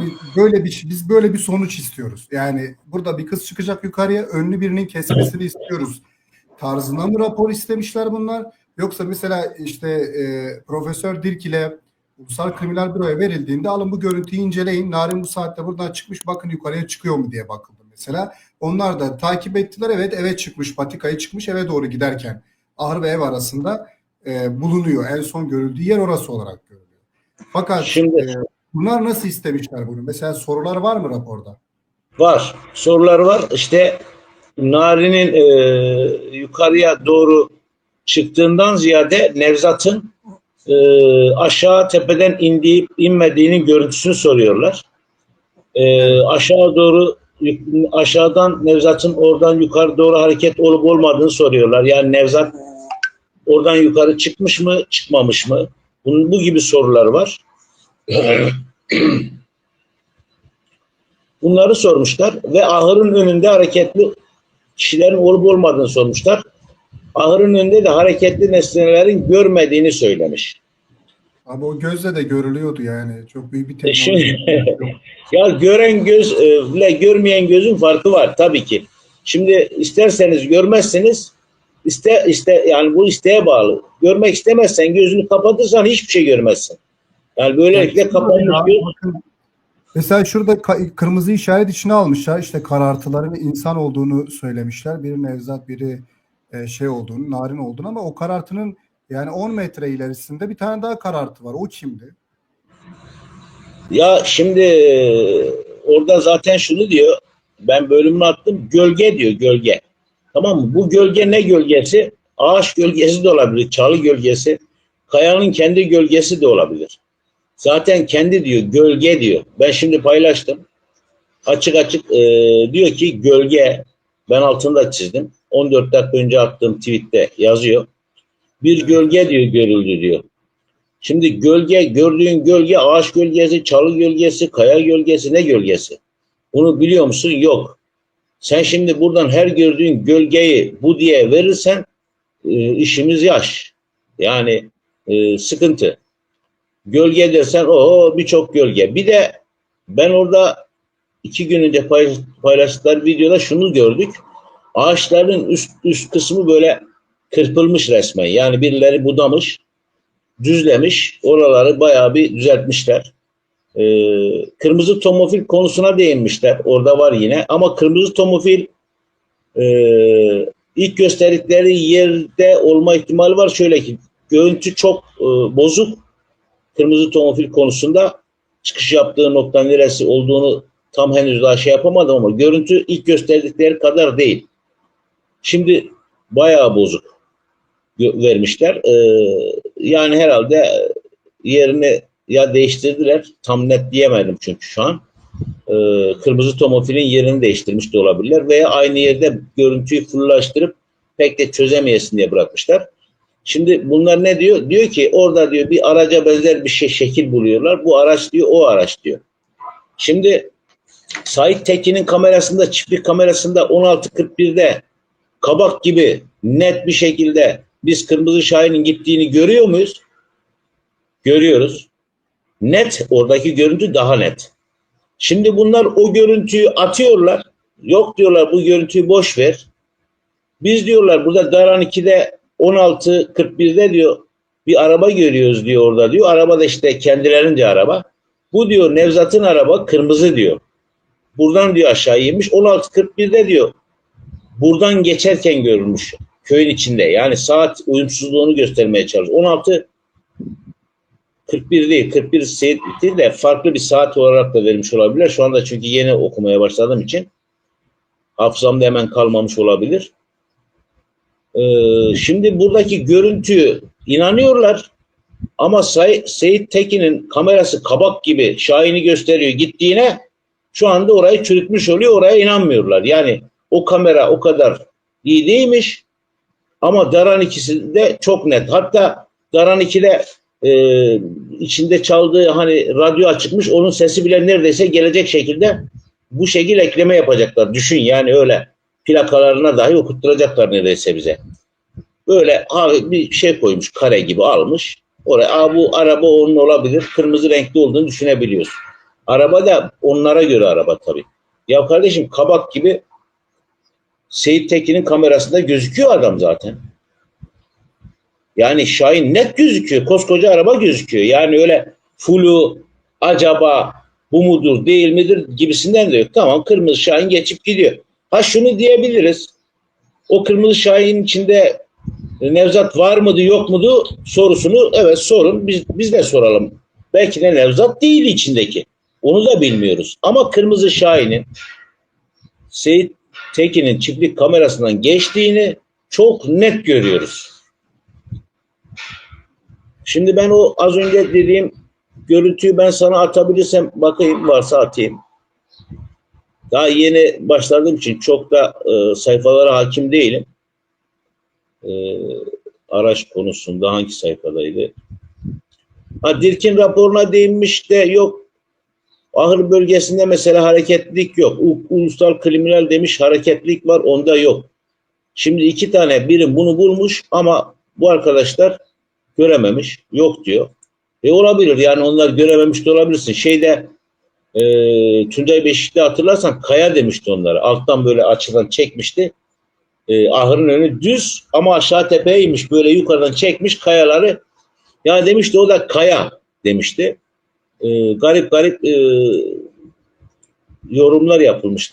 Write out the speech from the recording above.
Yani böyle bir biz böyle bir sonuç istiyoruz. Yani burada bir kız çıkacak yukarıya önlü birinin kesmesini istiyoruz. Tarzına mı rapor istemişler bunlar? Yoksa mesela işte e, Profesör Dirk ile Ulusal Kriminal Büro'ya verildiğinde alın bu görüntüyü inceleyin. Narin bu saatte buradan çıkmış bakın yukarıya çıkıyor mu diye bakıldı mesela. Onlar da takip ettiler. Evet eve çıkmış patikayı çıkmış eve doğru giderken ahır ve ev arasında e, bulunuyor. En son görüldüğü yer orası olarak görülüyor. Fakat Şimdi- e, bunlar nasıl istemişler bunu? Mesela sorular var mı raporda? Var. Sorular var. İşte Nari'nin e, yukarıya doğru çıktığından ziyade Nevzat'ın e, aşağı tepeden indiği inmediğinin görüntüsünü soruyorlar. E, aşağı doğru aşağıdan Nevzat'ın oradan yukarı doğru hareket olup olmadığını soruyorlar. Yani Nevzat oradan yukarı çıkmış mı, çıkmamış mı? Bunun, bu gibi sorular var. Bunları sormuşlar ve ahırın önünde hareketli kişilerin olup olmadığını sormuşlar. Ahırın önünde de hareketli nesnelerin görmediğini söylemiş. Abi o gözle de görülüyordu yani. Çok büyük bir E teknoloji. ya gören gözle görmeyen gözün farkı var tabii ki. Şimdi isterseniz görmezseniz iste iste yani bu isteğe bağlı. Görmek istemezsen gözünü kapatırsan hiçbir şey görmezsin. Yani böylelikle kapanmış Mesela şurada kırmızı işaret içine almışlar. İşte karartıların insan olduğunu söylemişler. Biri Nevzat, biri e, şey olduğunu, narin olduğunu ama o karartının yani 10 metre ilerisinde bir tane daha karartı var. O kimdi? Ya şimdi e, orada zaten şunu diyor. Ben bölümünü attım. Gölge diyor gölge. Tamam mı? Bu gölge ne gölgesi? Ağaç gölgesi de olabilir. Çalı gölgesi. Kayanın kendi gölgesi de olabilir. Zaten kendi diyor. Gölge diyor. Ben şimdi paylaştım. Açık açık e, diyor ki gölge. Ben altında çizdim. 14 dakika önce attığım tweette yazıyor. Bir gölge diyor görüldü diyor. Şimdi gölge, gördüğün gölge ağaç gölgesi, çalı gölgesi, kaya gölgesi, ne gölgesi? Bunu biliyor musun? Yok. Sen şimdi buradan her gördüğün gölgeyi bu diye verirsen e, işimiz yaş. Yani e, sıkıntı. Gölge dersen o birçok gölge. Bir de ben orada iki gün önce paylaş, paylaştıkları videoda şunu gördük. Ağaçların üst, üst kısmı böyle kırpılmış resmen. Yani birileri budamış düzlemiş. Oraları bayağı bir düzeltmişler. Ee, kırmızı tomofil konusuna değinmişler. Orada var yine. Ama kırmızı tomofil e, ilk gösterdikleri yerde olma ihtimali var. Şöyle ki görüntü çok e, bozuk. Kırmızı tomofil konusunda çıkış yaptığı nokta neresi olduğunu tam henüz daha şey yapamadım ama görüntü ilk gösterdikleri kadar değil. Şimdi bayağı bozuk vermişler. Ee, yani herhalde yerini ya değiştirdiler. Tam net diyemedim çünkü şu an. Ee, kırmızı tomofilin yerini değiştirmiş de olabilirler veya aynı yerde görüntüyü fulllaştırıp pek de çözemeyesin diye bırakmışlar. Şimdi bunlar ne diyor? Diyor ki orada diyor bir araca benzer bir şey şekil buluyorlar. Bu araç diyor o araç diyor. Şimdi Sait Tekin'in kamerasında çiftlik kamerasında 16.41'de kabak gibi net bir şekilde biz Kırmızı Şahin'in gittiğini görüyor muyuz? Görüyoruz. Net oradaki görüntü daha net. Şimdi bunlar o görüntüyü atıyorlar. Yok diyorlar bu görüntüyü boş ver. Biz diyorlar burada Daran 2'de 16.41'de diyor bir araba görüyoruz diyor orada diyor. Araba da işte kendilerince araba. Bu diyor Nevzat'ın araba kırmızı diyor. Buradan diyor aşağı inmiş. 16.41'de diyor buradan geçerken görülmüş köyün içinde. Yani saat uyumsuzluğunu göstermeye çalışıyor. 16 41 değil, 41 saat değil de farklı bir saat olarak da vermiş olabilir. Şu anda çünkü yeni okumaya başladığım için hafızamda hemen kalmamış olabilir. Ee, şimdi buradaki görüntüyü inanıyorlar ama Say Seyit Tekin'in kamerası kabak gibi Şahin'i gösteriyor gittiğine şu anda orayı çürütmüş oluyor. Oraya inanmıyorlar. Yani o kamera o kadar iyi değilmiş. Ama Daran ikisi de çok net. Hatta Daran 2'de e, içinde çaldığı hani radyo açıkmış. Onun sesi bile neredeyse gelecek şekilde bu şekil ekleme yapacaklar. Düşün yani öyle plakalarına dahi okutturacaklar neredeyse bize. Böyle abi bir şey koymuş kare gibi almış. Oraya Aa, bu araba onun olabilir. Kırmızı renkli olduğunu düşünebiliyorsun. Araba da onlara göre araba tabii. Ya kardeşim kabak gibi Seyit Tekin'in kamerasında gözüküyor adam zaten. Yani Şahin net gözüküyor. Koskoca araba gözüküyor. Yani öyle flu acaba bu mudur değil midir gibisinden de yok. Tamam kırmızı Şahin geçip gidiyor. Ha şunu diyebiliriz. O kırmızı Şahin'in içinde Nevzat var mıydı yok muydu sorusunu evet sorun. Biz, biz de soralım. Belki de Nevzat değil içindeki. Onu da bilmiyoruz. Ama kırmızı Şahin'in Seyit Tekin'in çiftlik kamerasından geçtiğini çok net görüyoruz. Şimdi ben o az önce dediğim görüntüyü ben sana atabilirsem bakayım varsa atayım. Daha yeni başladığım için çok da e, sayfalara hakim değilim. E, araç konusunda hangi sayfadaydı? Ha, Dirkin raporuna değinmiş de yok. Ahır bölgesinde mesela hareketlilik yok. U- ulusal kriminal demiş hareketlilik var onda yok. Şimdi iki tane birim bunu bulmuş ama bu arkadaşlar görememiş. Yok diyor. E olabilir yani onlar görememiş de olabilirsin. Şeyde e, Tuncay Beşik'te hatırlarsan kaya demişti onlara. Alttan böyle açıdan çekmişti. E, ahırın önü düz ama aşağı tepeye inmiş. Böyle yukarıdan çekmiş kayaları. Ya demişti o da kaya demişti. E, garip garip e, yorumlar yapılmıştı.